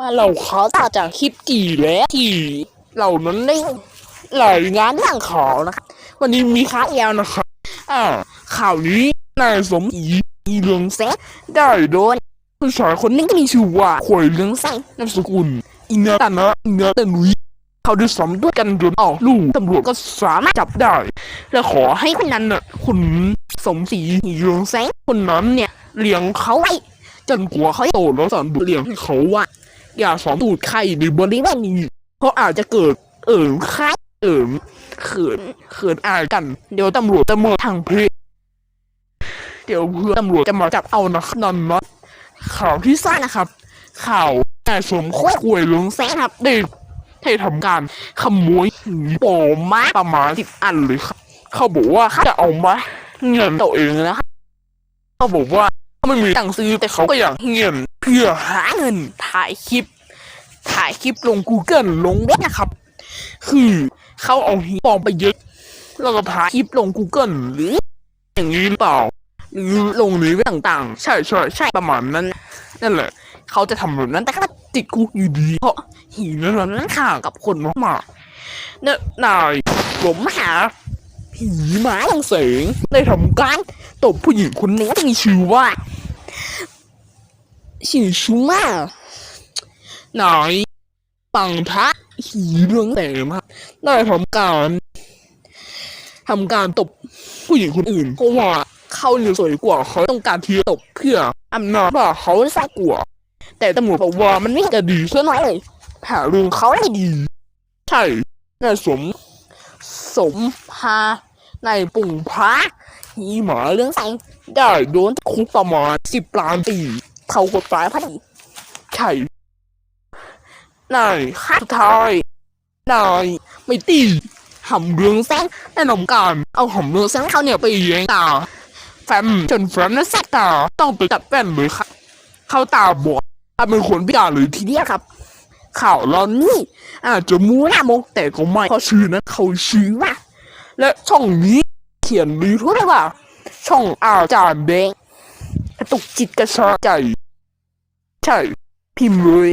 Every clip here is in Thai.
มาเราขอต่อจากคลิปกี่แล้วที่เรานั้นได้รายงานเรื่องข่านะครับวันนี้มีข่าวยาวนะครับอ่าข่าวนี้นายสมศรีเรืองแสงได้โดนผู้ชายคนหนึงที่มีชื่อว่าขวยเรืองแสงนามสกุลอินเนตานะอินเนตานุยเขาได้สมด้วยกันจนออกลูกตำรวจก็สามารถจับได้ และขอให้คนนั้นน่ะคุณสมศรีเรืองแสงคนนั้นเนี่ยเลี้ยงเขาไว้จนกว่าเขาโตแล้วสอนบทเรียนให้เขาว่า ย่าสอนตูดใครในบริเวณนี้เพราอาจจะเกิด เอิมค่ายเอิมเขินเขินอายกัน เดี๋ยวตำรวจจะมาทางเพศเดี๋ยวเพื่อนตำรวจจะมาจับเอานะครับนั่นนะข่าวที่ซ่างนะครับ ข่าวนายสมควรควยหลวงแสนครับได้ให้ทำการขโมยหีปอมมาประมาณสิบอันเลยครับ เขาบอกว่าจะเอามาเงินตัวเองนะครับเขาบอกว่า ไม่มีตังค์ซื้อแต่เขาก็อยากเงินเพื่อหาเงินถ่ายคลิป ถ่ายคลิปลง Google ลงเว็บนะครับ คือเขาเอาหีปลอมไปเยอะแล้วก็ถ่ายคลิปลง Google หรือ อย่างนี้หรือเปล่าหรือลงในเว็บต่างๆ ใช่ใช่ใช่ประมาณนั้น นั่นแหละ เขาจะทำแบบนั้นแต่ก็ติดคุกอยู่ดี เพราะหีนั้นนั้นข่างกับคนมากๆเนี่ยนายผมหาผีหมาลังเสงได้ทำการตบผู้หญิงคนหนึงที่มีชื่อว่า ชื่อชูมานายปังทะผีเรื่องแต่มาได้ทำการทำการตบผู้หญิงคนอื่นเพราะว่าเขาเนี่ยสวยกว่าเขาต้องการที่ตบเพื่ออำนาจว่าเขาสร้างกว่าแต่ตำรวจบอกว่ามันไม่จะดีซะหน่อยเลยหาเรื่องเขาได้ดี ใช่นายสม สมพาในปุ่งพระหีหมาเรื่องแสงได้โดนคุกประมาณสิบล้านปี เขากดตายพอดีใช่นายข้าสุดท้ายนายไม่ตีหำเรืองแสงแน่นอนการเอาหำเรืองแสงเขาเนี่ยไปเลี้ยงตาแฟมจนแฟมนั้นแสกตาต้องไปตัดแว่นเลยครับเขาตาบอดถ้าเป็นคนพิการเลยทีเดียวครับข่าวเรานี่อาจจะมูหน้าโมกแต่ก็ไม่เพราะชื่อนั้นเขาชื่อว่าและช่องนี้เขียนรีทุกเลยว่า ช่องอาจารย์แดง กระตุกจิตกระชากใจ ใช่ พิมพ์เลย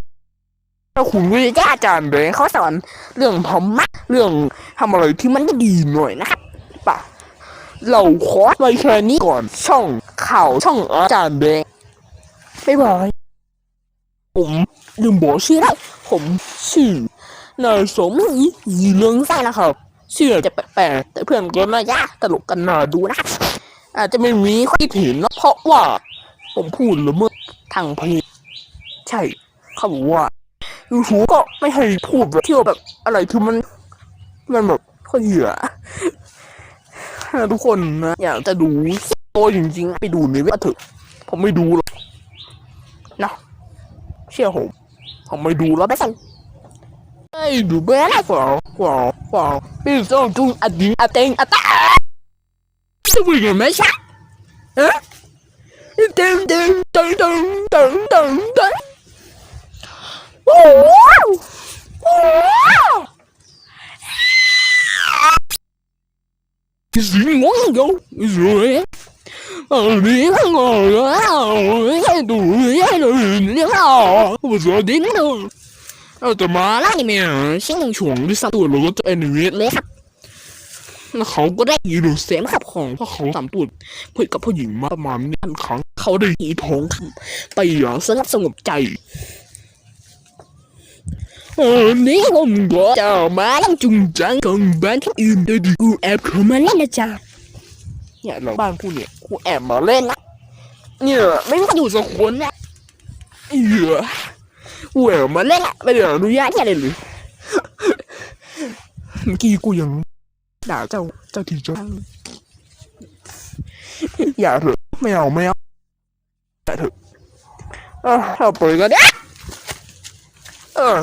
ถ้าคุณไม่ได้อาจารย์แดงเขาสอนเรื่องธรรมะเรื่องทำอะไรที่มันดีหน่อยนะครับป่ะเราขอไว้แค่นี้ก่อนช่องข่าวช่องอาจารย์แดงบ๊ายบายผมลืมบอกชื่อแล้วผมชื่อนายสมศรียีเรืองไส้นะครับชื่ออาจจะแปลกแต่เพื่อนก็น่ายากตลกกันน่าดูนะอาจจะไม่มีความคิดเห็นนะเพราะว่า ผมพูดละเมิดทางเพศใช่เขาบอกว่ายูทูบก็ไม่ให้พูดแบบเที่ยวแบบอะไรคือมัน มันแบบข้อเหยื่อถ้าทุกคนนะอยากจะดูโตจริงๆ ไปดูในเว็บเถอะผมไม่ดูหรอกนะเชื่อผมผมไม่ดูแล้วไม่สั่น Hey, du bene qua, qua, qua. Bây giờ tu a đi a tên a ta. Sao bây giờ mấy sao? Hả? ตึงตึงตึงตึงตึงตึงตึงโอ้โหโอ้สิงงเดียวสวยเอนนี้ากเลยเอาดูให้ดูเนี่ยเอาสวยดิ้นดูเอาแต่มาแล้วเนี่ยช่างช่วงที่สามตัวเราก็จะเอ็นเวียดเลยครับเขาก็ได้ยูโรเซมครับของพวกเขาสามตัวเพื่กับผู้หญิงมาประมาณนี้ครั้ง เขาได้หีทองคำไปอย่างสงบสงบใจวันนี้ผมก็จะมาล่นจุงจังกับบ้านที่อื่นโดยกูแอบเข้ามาเล่นนะจ๊ะเนี่ยเราบ้านกูเนี่ยกูแอบมาเล่นนะเนี่ยไม่มีใครอยู่สักคนนะเหี้ยกูแอบมาเล่นอะไม่ได้อนุญาตอะไรเลยเมื่อกี้กูยังด่าเจ้าเจ้าทีเจ้าทางอย่าเถอะไม่เอาไม่เอา อย่าเถอ